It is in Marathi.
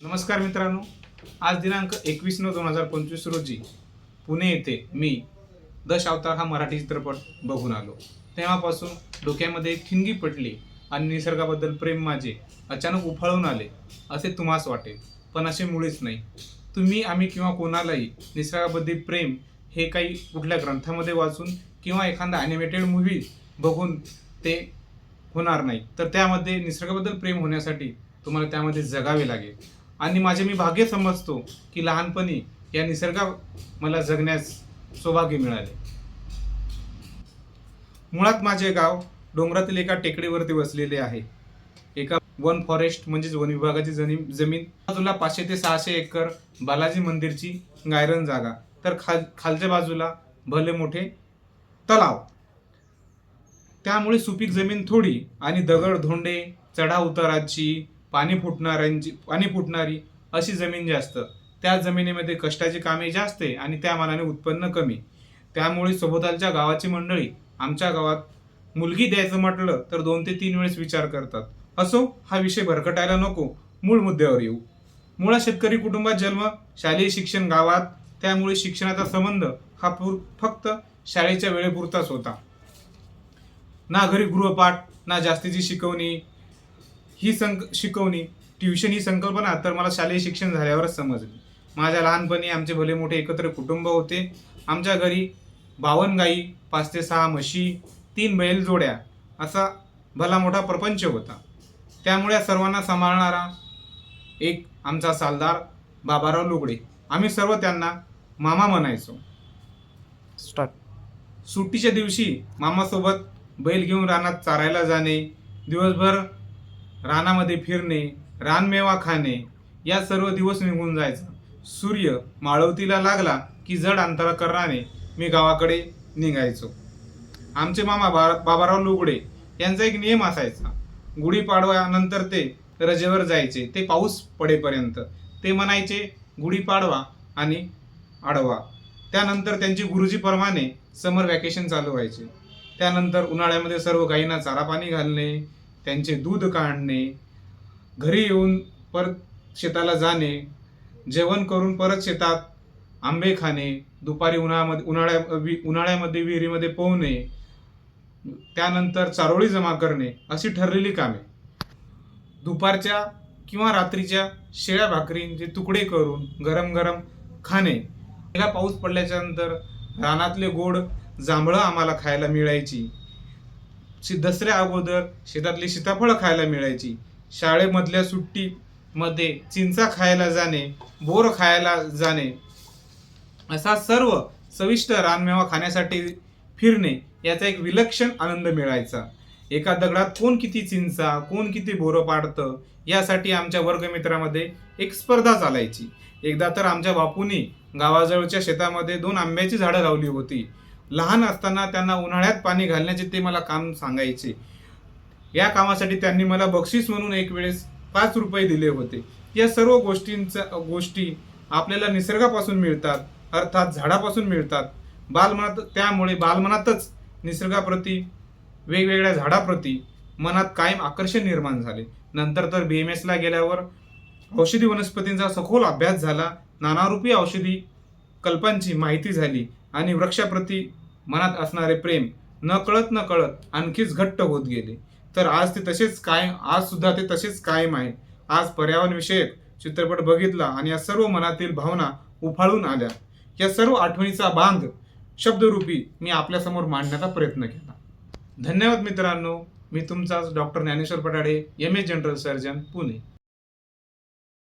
नमस्कार मित्रांनो. आज दिनांक एकवीस नऊ दोन हजार पंचवीस रोजी पुणे येथे मी दश अवतार हा मराठी चित्रपट बघून आलो. तेव्हापासून डोक्यामध्ये खिंगी पटली आणि निसर्गाबद्दल प्रेम माझे अचानक उफाळून आले असे तुम्हास वाटेल. पण असे मुळेच नाही. तुम्ही आम्ही किंवा कोणालाही निसर्गाबद्दल प्रेम हे काही कुठल्या ग्रंथामध्ये वाचून किंवा एखादा ॲनिमेटेड मूव्ही बघून ते होणार नाही. तर त्यामध्ये निसर्गाबद्दल प्रेम होण्यासाठी तुम्हाला त्यामध्ये जगावे लागेल. आणि माझे मी भाग्य समजतो की लहानपणी या निसर्गा मला जगण्यास सौभाग्य मिळाले. मुळात माझे गाव डोंगरातील एका टेकडीवरती वसलेले आहे. एका वन फॉरेस्ट म्हणजेच वन विभागाची जमीन जमीन. बाजूला पाचशे ते सहाशे एकर बालाजी मंदिरची गायरन जागा. तर खाल खालच्या बाजूला भले मोठे तलाव. त्यामुळे सुपीक जमीन थोडी आणि दगड धोंडे चढा उताराची पाणी फुटणाऱ्यांची पाणी फुटणारी अशी जमीन जास्त त्या जमिनीमध्ये कष्टाची कामे जास्त आहे आणि त्या मानाने उत्पन्न कमी त्यामुळे सभोवतालच्या गावाची मंडळी आमच्या गावात मुलगी द्यायचं म्हटलं तर दोन ते तीन वेळेस विचार करतात. असो हा विषय भरकटायला नको. मूळ मुद्द्यावर येऊ. मुळात शेतकरी कुटुंबात जन्म शालेय शिक्षण गावात त्यामुळे शिक्षणाचा संबंध हा पूर फक्त शाळेच्या वेळेपुरताच होता. ना घरी गृहपाठ ना जास्तीची शिकवणी ही संक शिकवणी ट्युशन ही संकल्पना तर मला शालेय शिक्षण झाल्यावरच समजली. माझ्या लहानपणी आमचे भले मोठे एकत्र कुटुंब होते. आमच्या घरी बावन्न गाई पाच ते सहा म्हशी तीन बैल जोड्या असा भला मोठा प्रपंच होता. त्यामुळे सर्वांना सांभाळणारा एक आमचा सालदार बाबाराव लुगडे. आम्ही सर्व त्यांना मामा म्हणायचो. स्टार्ट सुट्टीच्या दिवशी मामासोबत बैल घेऊन रानात चारायला जाणे. दिवसभर रानामध्ये फिरणे रानमेवा खाणे या सर्व दिवस निघून जायचा. सूर्य माळवतीला लागला की जड अंतराकरणाने मी गावाकडे निघायचो. आमचे मामा बा बाबाराव लुगडे यांचा एक नियम असायचा. गुढीपाडव्यानंतर ते रजेवर जायचे. ते पाऊस पडेपर्यंत. ते म्हणायचे गुढीपाडवा आणि आडवा. त्यानंतर त्यांची गुरुजीप्रमाणे समर वॅकेशन चालू व्हायचे. त्यानंतर उन्हाळ्यामध्ये सर्व गायींना चारा पाणी घालणे त्यांचे दूध काढणे घरी येऊन परत शेताला जाणे जेवण करून परत शेतात आंबे खाणे दुपारी उन्हाळ्यामध्ये उन्हाळ्या वि- उन्हाळ्यामध्ये विहिरीमध्ये पोहणे त्यानंतर चारोळी जमा करणे अशी ठरलेली कामे. दुपारच्या किंवा रात्रीच्या शेळ्या भाकरींचे तुकडे करून गरम गरम खाणे. एकदा पाऊस पडल्याच्या नंतर रानातले गोड जांभळं आम्हाला खायला मिळायची. शि- दसऱ्या अगोदर शेतातली सीताफळं खायला मिळायची. शाळेमधल्या सुट्टीमध्ये चिंचा खायला जाणे बोर खायला जाणे. असा सर्व चविष्ट रानमेवा खाण्यासाठी फिरणे याचा एक विलक्षण आनंद मिळायचा. एका दगडात कोण किती चिंचा कोण किती बोरं पाडतं यासाठी आमच्या वर्गमित्रामध्ये एक स्पर्धा चालायची. एकदा तर आमच्या बापूंनी गावाजवळच्या शेतामध्ये दोन आंब्याची झाडं लावली होती. लहान असताना त्यांना उन्हाळ्यात पाणी घालण्याचे ते मला काम सांगायचे. या कामासाठी त्यांनी मला बक्षीस म्हणून एक वेळेस पाच रुपये दिले होते. या सर्व गोष्टींचा गोष्टी आपल्याला निसर्गापासून मिळतात अर्थात झाडापासून मिळतात. बालमनात त्यामुळे बालमनातच निसर्गाप्रती वेगवेगळ्या झाडाप्रती मनात कायम आकर्षण निर्माण झाले. नंतर तर बी एम एसला गेल्यावर औषधी वनस्पतींचा सखोल अभ्यास झाला. नानारूपी औषधी कल्पांची माहिती झाली. आणि वृक्षाप्रती मनात असणारे प्रेम न कळत न कळत आणखीच घट्ट होत गेले. तर आज ते तसेच कायम आज सुद्धा ते तसेच कायम आहे. आज पर्यावरणविषयक चित्रपट बघितला आणि या सर्व मनातील भावना उफाळून आल्या. या सर्व आठवणीचा बांध शब्दरूपी मी आपल्यासमोर मांडण्याचा प्रयत्न केला. धन्यवाद मित्रांनो. मी तुमचाच doctor Dnyaneshwar Patade M A general surgeon Pune.